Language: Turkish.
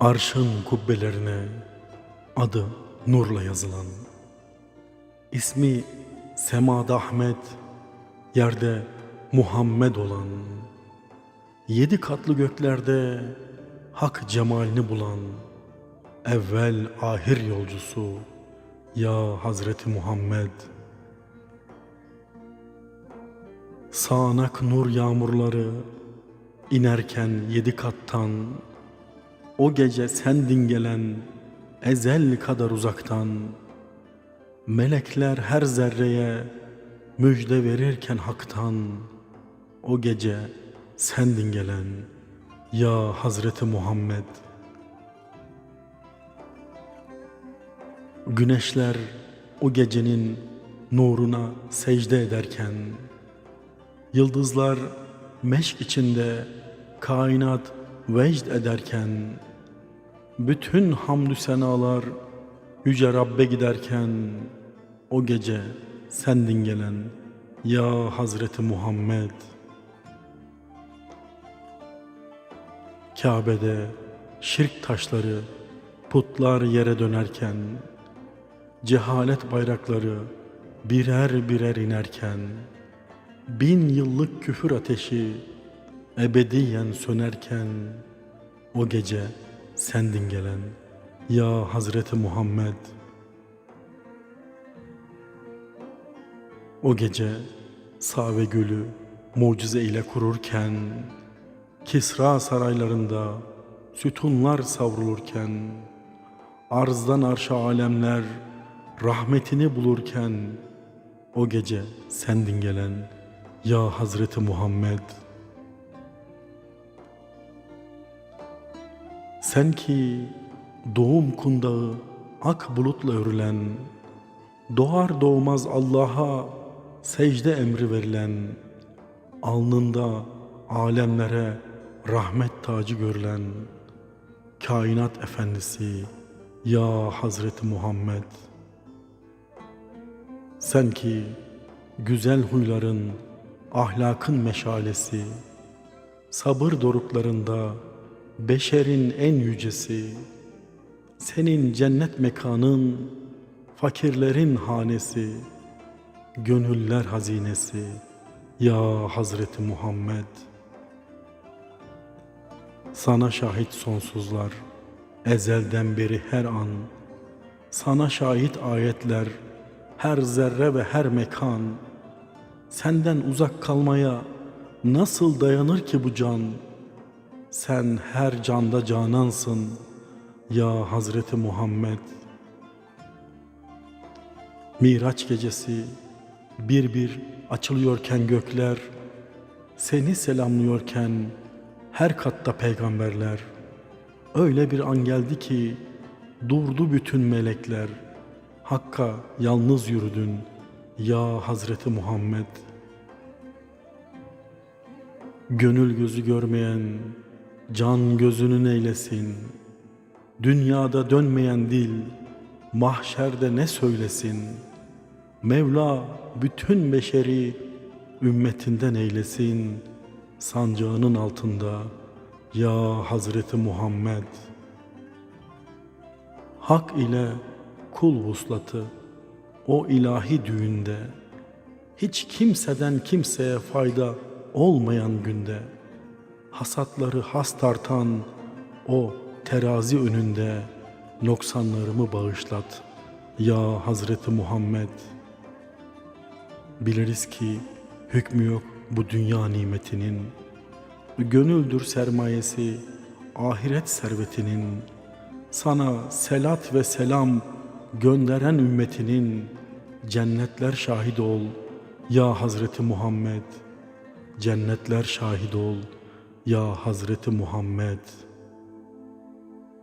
Arşın kubbelerine adı nurla yazılan, ismi semada Ahmet, yerde Muhammed olan, yedi katlı göklerde hak cemalini bulan, evvel ahir yolcusu ya Hazreti Muhammed. Sağanak nur yağmurları inerken yedi kattan, o gece sendin gelen ezel kadar uzaktan, melekler her zerreye müjde verirken haktan, o gece sendin gelen ya Hazreti Muhammed. Güneşler o gecenin nuruna secde ederken, Yıldızlar meşk içinde kainat vecd ederken, bütün hamdü senalar yüce Rabbe giderken, o gece sendin gelen ya Hazreti Muhammed. Kabe'de şirk taşları, putlar yere dönerken, cehalet bayrakları birer birer inerken, bin yıllık küfür ateşi ebediyen sönerken, o gece sendin gelen ya Hazreti Muhammed. O gece Save Gülü mucize ile kururken, Kisra saraylarında sütunlar savrulurken, arzdan arşa alemler rahmetini bulurken, o gece sendin gelen ya Hazreti Muhammed. Sen ki doğum kundağı ak bulutla örülen, doğar doğmaz Allah'a secde emri verilen, alnında alemlere rahmet tacı görülen, kainat efendisi ya Hazreti Muhammed. Sen ki güzel huyların, ahlakın meşalesi, sabır doruklarında beşerin en yücesi, senin cennet mekanın, fakirlerin hanesi, gönüller hazinesi, ya Hazreti Muhammed. Sana şahit sonsuzlar, ezelden beri her an, sana şahit ayetler, her zerre ve her mekan, senden uzak kalmaya nasıl dayanır ki bu can? Sen her canda canansın ya Hazreti Muhammed. Miraç gecesi bir bir açılıyorken gökler, seni selamlıyorken her katta peygamberler. Öyle bir an geldi ki durdu bütün melekler. Hakka yalnız yürüdün ya Hazreti Muhammed. Gönül gözü görmeyen can gözünün eylesin. Dünyada dönmeyen dil mahşerde ne söylesin? Mevla bütün beşeri ümmetinden eylesin. Sancağının altında ya Hazreti Muhammed. Hak ile kul vuslatı o ilahi düğünde hiç kimseden kimseye fayda olmayan günde hasatları has tartan o terazi önünde noksanlarımı bağışlat ya Hazreti Muhammed. Biliriz ki hükmü yok bu dünya nimetinin, gönüldür sermayesi ahiret servetinin, sana selat ve selam gönderen ümmetinin cennetler şahit ol ya Hazreti Muhammed. Cennetler şahit ol ya Hazreti Muhammed.